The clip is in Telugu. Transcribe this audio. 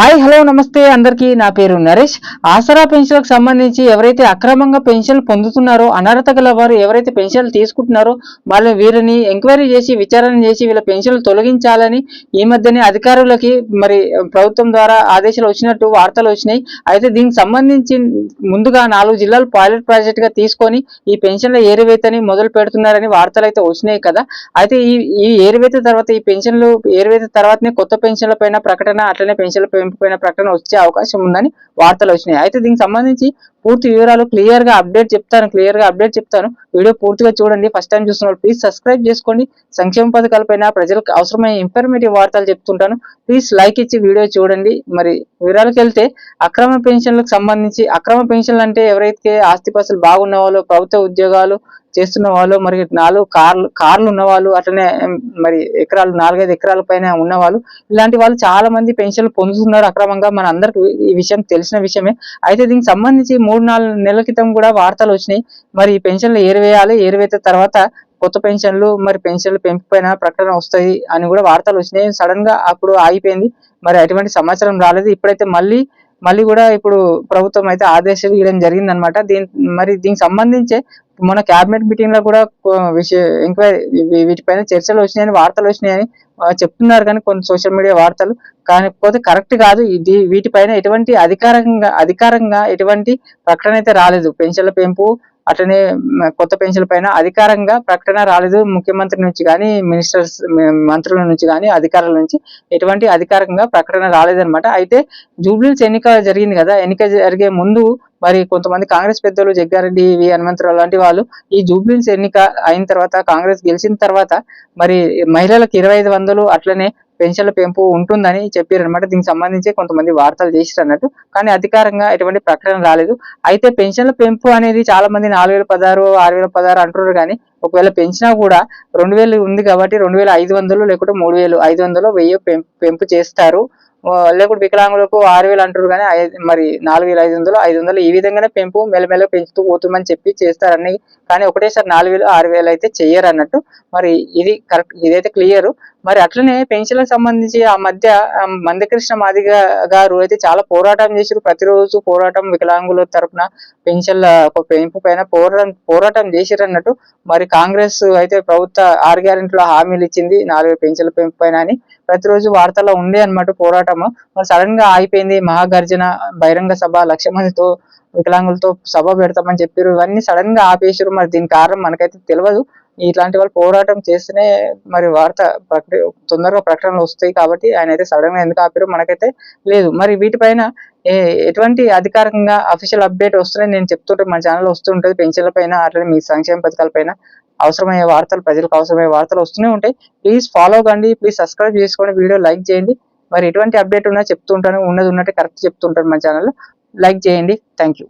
హాయ్ హలో నమస్తే. అందరికీ నా పేరు నరేష్. ఆసరా పెన్షన్లకు సంబంధించి ఎవరైతే అక్రమంగా పెన్షన్లు పొందుతున్నారో అనర్హత గల వారు ఎవరైతే పెన్షన్లు తీసుకుంటున్నారో వాళ్ళ వీరిని ఎంక్వైరీ చేసి విచారణ చేసి వీళ్ళ పెన్షన్లు తొలగించాలని ఈ మధ్యనే అధికారులకి మరి ప్రభుత్వం ద్వారా ఆదేశాలు వచ్చినట్టు వార్తలు వచ్చినాయి. అయితే దీనికి సంబంధించి ముందుగా నాలుగు జిల్లాలు పైలట్ ప్రాజెక్ట్గా తీసుకొని ఈ పెన్షన్ల ఏరివేతని మొదలు పెడుతున్నారని వార్తలు అయితే వచ్చినాయి కదా. అయితే ఈ ఈ ఏరివేత తర్వాత ఈ పెన్షన్లు ఏరివేత తర్వాతనే కొత్త పెన్షన్ల పైన ప్రకటన అట్లనే పెన్షన్ల పెంపు ప్రకటన వచ్చే అవకాశం ఉందని వార్తలు వచ్చినాయి. అయితే దీనికి సంబంధించి పూర్తి వివరాలు క్లియర్గా అప్డేట్ చెప్తాను క్లియర్గా అప్డేట్ చెప్తాను. వీడియో పూర్తిగా చూడండి. ఫస్ట్ టైం చూస్తున్న ప్లీజ్ సబ్స్క్రైబ్ చేసుకోండి. సంక్షేమ పథకాలపైన ప్రజలకు అవసరమైన ఇన్ఫర్మేటివ్ వార్తలు చెప్తుంటాను. ప్లీజ్ లైక్ ఇచ్చి వీడియో చూడండి. మరి వివరాలకు వెళ్తే అక్రమ పెన్షన్లకు సంబంధించి అక్రమ పెన్షన్లు అంటే ఎవరైతే ఆస్తిపాస్తులు బాగున్న వాళ్ళు ప్రభుత్వ ఉద్యోగాలు చేస్తున్న వాళ్ళు మరి నాలుగు కార్లు కార్లు ఉన్నవాళ్ళు అట్లనే మరి ఎకరాలు నాలుగైదు ఎకరాల పైన ఉన్నవాళ్ళు ఇలాంటి వాళ్ళు చాలా మంది పెన్షన్లు పొందుతున్నారు అక్రమంగా. మన అందరికి ఈ విషయం తెలిసిన విషయమే. అయితే దీనికి సంబంధించి మూడు నాలుగు నెలల క్రితం కూడా వార్తలు వచ్చినాయి. మరి ఈ పెన్షన్లు ఏరివేయాలి ఏరివేత తర్వాత కొత్త పెన్షన్లు మరి పెన్షన్లు పెంపు పైన ప్రకటన వస్తాయి అని కూడా వార్తలు వచ్చినాయి. సడన్గా అప్పుడు ఆగిపోయింది. మరి అటువంటి సమాచారం రాలేదు. ఇప్పుడైతే మళ్ళీ మళ్ళీ కూడా ఇప్పుడు ప్రభుత్వం అయితే ఆదేశాలు ఇవ్వడం జరిగింది అనమాట దీని మరి దీనికి సంబంధించే మన క్యాబినెట్ మీటింగ్లో కూడా విషయ ఎంక్వైరీ వీటిపైన చర్చలు వచ్చినాయని వార్తలు వచ్చినాయని చెప్తున్నారు కానీ కొన్ని సోషల్ మీడియా వార్తలు. కాకపోతే కరెక్ట్ కాదు. ఇది వీటిపైన ఎటువంటి అధికారంగా అధికారంగా ఎటువంటి ప్రకటన అయితే రాలేదు. పెన్షన్ల పెంపు అట్లనే కొత్త పెన్షన్ల పైన అధికారంగా ప్రకటన రాలేదు. ముఖ్యమంత్రి నుంచి కానీ మినిస్టర్స్ మంత్రుల నుంచి కానీ అధికారుల నుంచి ఎటువంటి అధికారికంగా ప్రకటన రాలేదనమాట అయితే జూబ్లీస్ ఎన్నిక జరిగింది కదా ఎన్నిక జరిగే ముందు మరి కొంతమంది కాంగ్రెస్ పెద్దలు జగ్గారెడ్డి వి. హనుమంతరావు లాంటి వాళ్ళు ఈ జూబ్లీన్స్ ఎన్నిక అయిన తర్వాత కాంగ్రెస్ గెలిచిన తర్వాత మరి మహిళలకు ఇరవై ఐదు వందలు అట్లనే పెన్షన్ల పెంపు ఉంటుందని చెప్పారు అనమాట దీనికి సంబంధించి కొంతమంది వార్తలు చేసిరు అన్నట్టు. కానీ అధికారంగా ఎటువంటి ప్రకటన రాలేదు. అయితే పెన్షన్ల పెంపు అనేది చాలా మంది నాలుగు వేల పదహారు ఆరు వేల పదహారు అంటున్నారు కానీ ఒకవేళ పెంచినా కూడా రెండు వేలు ఉంది కాబట్టి రెండు వేల ఐదు వందలు లేకుంటే మూడు వేలు ఐదు వందలు వెయ్యి పెంపు చేస్తారు. లేకుంటే వికలాంగులకు ఆరు వేలు అంటారు కానీ మరి నాలుగు వేల ఐదు వందలు ఐదు వందలు ఈ విధంగానే పెంపు మెల్లమెల్ల పెంచుతూ పోతుందని చెప్పి చేస్తారని. కానీ ఒకటేసారి నాలుగు వేలు ఆరు వేలు అయితే చెయ్యరు అన్నట్టు మరి ఇది కరెక్ట్ ఇదైతే క్లియర్. మరి అట్లనే పెన్షన్లకు సంబంధించి ఆ మధ్య మందకృష్ణ మాదిగ గారు అయితే చాలా పోరాటం చేశారు. ప్రతిరోజు పోరాటం వికలాంగుల తరఫున పెన్షన్ల ఒక పెంపు పైన పోరాటం పోరాటం చేశారు అన్నట్టు మరి కాంగ్రెస్ అయితే ప్రభుత్వ ఆరు గ్యారెంటీలో హామీలు ఇచ్చింది నాలుగు పెన్షన్ల పెంపు పైన అని. ప్రతిరోజు వార్తల్లో ఉండే అన్నమాట పోరాటము. మరి సడన్గా ఆగిపోయింది మహాగర్జన బహిరంగ సభ లక్ష మందితో వికలాంగులతో సభ పెడతామని చెప్పారు. ఇవన్నీ సడన్గా ఆపేసారు మరి దీని కారణం మనకైతే తెలియదు ఇట్లాంటి వాళ్ళు పోరాటం చేస్తేనే మరి వార్త ప్రకటి తొందరగా ప్రకటనలు వస్తాయి కాబట్టి ఆయన అయితే సడన్గా ఎందుకు ఆపారో మనకైతే లేదు. మరి వీటిపైన ఎటువంటి అధికారికంగా అఫీషియల్ అప్డేట్ వస్తున్నాయి నేను చెప్తుంటే మా ఛానల్ వస్తుంటుంది. పెన్షన్ల పైన అట్లనే మీ సంక్షేమ పథకాల పైన అవసరమయ్యే వార్తలు ప్రజలకు అవసరమయ్యే వార్తలు వస్తూనే ఉంటాయి. ప్లీజ్ ఫాలో కండి ప్లీజ్ సబ్స్క్రైబ్ చేసుకోండి వీడియో లైక్ చేయండి. మరి ఎటువంటి అప్డేట్ ఉన్నా చెప్తుంటాను ఉన్నది ఉన్నట్టు కరెక్ట్ చెప్తుంటాను మా ఛానల్లో లైక్ చేయండి. Thank you